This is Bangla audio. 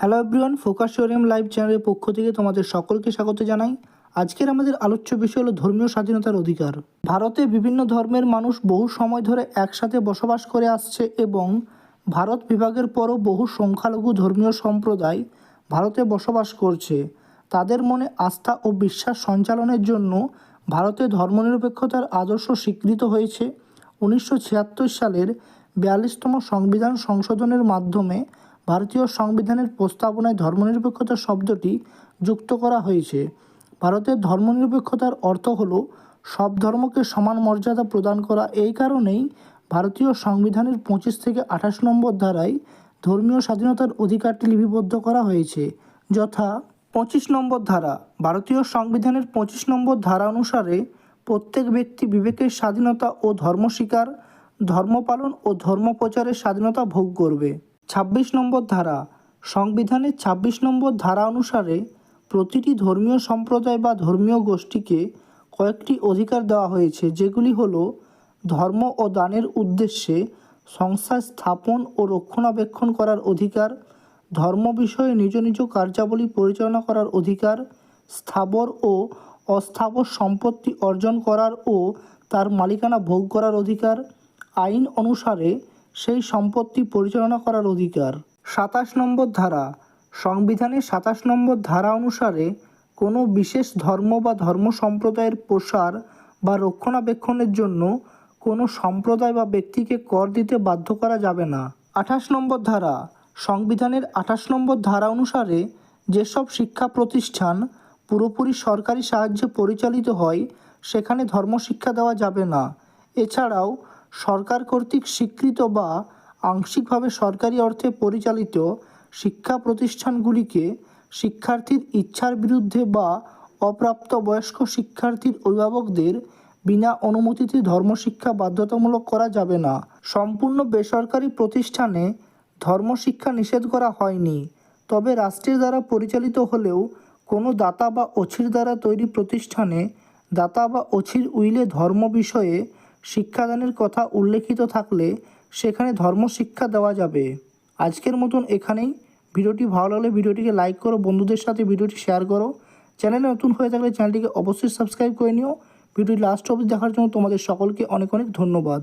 Hello everyone focus showroom live চ্যানেলের পক্ষ থেকে তোমাদের সকলকে স্বাগত জানাই। আজকের আমাদের আলোচ্য বিষয় হলো ধর্মীয় স্বাধীনতার অধিকার। ভারতে বিভিন্ন ধর্মের মানুষ বহু সময় ধরে একসাথে বসবাস করে আসছে এবং ভারত বিভাগের পরও বহু সংখ্যালঘু ধর্মীয় সম্প্রদায় ভারতে বসবাস করছে। তাদের মনে আস্থা ও বিশ্বাস সঞ্চালনের জন্য ভারতে ধর্মনিরপেক্ষতার আদর্শ স্বীকৃত হয়েছে। উনিশশো ছিয়াত্তর সালের বিয়াল্লিশতম সংবিধান সংশোধনের মাধ্যমে ভারতীয় সংবিধানের প্রস্তাবনায় ধর্মনিরপেক্ষতা শব্দটি যুক্ত করা হয়েছে। ভারতের ধর্মনিরপেক্ষতার অর্থ হলো, সব ধর্মকে সমান মর্যাদা প্রদান করা। এই কারণেই ভারতীয় সংবিধানের পঁচিশ থেকে আঠাশ নম্বর ধারায় ধর্মীয় স্বাধীনতার অধিকারটি লিপিবদ্ধ করা হয়েছে। যথা পঁচিশ নম্বর ধারা, ভারতীয় সংবিধানের পঁচিশ নম্বর ধারা অনুসারে প্রত্যেক ব্যক্তি বিবেকের স্বাধীনতা ও ধর্ম স্বীকার, ধর্ম পালন ও ধর্ম প্রচারের স্বাধীনতা ভোগ করবে। ছাব্বিশ নম্বর ধারা। সংবিধানের ছাব্বিশ নম্বর ধারা অনুসারে প্রতিটি ধর্মীয় সম্প্রদায় বা ধর্মীয় গোষ্ঠীকে কয়েকটি অধিকার দেওয়া হয়েছে, যেগুলি হলো ধর্ম ও দানের উদ্দেশ্যে সংস্থা স্থাপন ও রক্ষণাবেক্ষণ করার অধিকার, ধর্ম বিষয়ে নিজ নিজ কার্যাবলী পরিচালনা করার অধিকার, স্থাবর ও অস্থাবর সম্পত্তি অর্জন করার ও তার মালিকানা ভোগ করার অধিকার, আইন অনুসারে সেই সম্পত্তি পরিচালনা করার অধিকার। সাতাশ নম্বর ধারা। সংবিধানের সাতাশ নম্বর ধারা অনুসারে কোনো বিশেষ ধর্ম বা ধর্ম সম্প্রদায়ের প্রসার বা রক্ষণাবেক্ষণের জন্য কোনো সম্প্রদায় বা ব্যক্তিকে কর দিতে বাধ্য করা যাবে না। আঠাশ নম্বর ধারা। সংবিধানের আঠাশ নম্বর ধারা অনুসারে যেসব শিক্ষা প্রতিষ্ঠান পুরোপুরি সরকারি সাহায্যে পরিচালিত হয়, সেখানে ধর্মশিক্ষা দেওয়া যাবে না। এছাড়াও সরকার কর্তৃক স্বীকৃত বা আংশিকভাবে সরকারি অর্থে পরিচালিত শিক্ষা প্রতিষ্ঠানগুলিকে শিক্ষার্থীর ইচ্ছার বিরুদ্ধে বা অপ্রাপ্ত বয়স্ক শিক্ষার্থীর অভিভাবকদের বিনা অনুমতিতে ধর্মশিক্ষা বাধ্যতামূলক করা যাবে না। সম্পূর্ণ বেসরকারি প্রতিষ্ঠানে ধর্মশিক্ষা নিষেধ করা হয়নি, তবে রাষ্ট্রের দ্বারা পরিচালিত হলেও কোনো দাতা বা অছির দ্বারা তৈরি প্রতিষ্ঠানে দাতা বা অছির উইলে ধর্ম বিষয়ে শিক্ষাদানের কথা উল্লেখিত থাকলে সেখানে ধর্ম শিক্ষা দেওয়া যাবে। আজকের মতন এখানেই। ভিডিওটি ভালো লাগলে ভিডিওটিকে লাইক করো, বন্ধুদের সাথে ভিডিওটি শেয়ার করো। চ্যানেলে নতুন হয়ে থাকলে চ্যানেলটিকে অবশ্যই সাবস্ক্রাইব করে নিও। ভিডিওটি লাস্ট অবধি দেখার জন্য তোমাদের সকলকে অনেক অনেক ধন্যবাদ।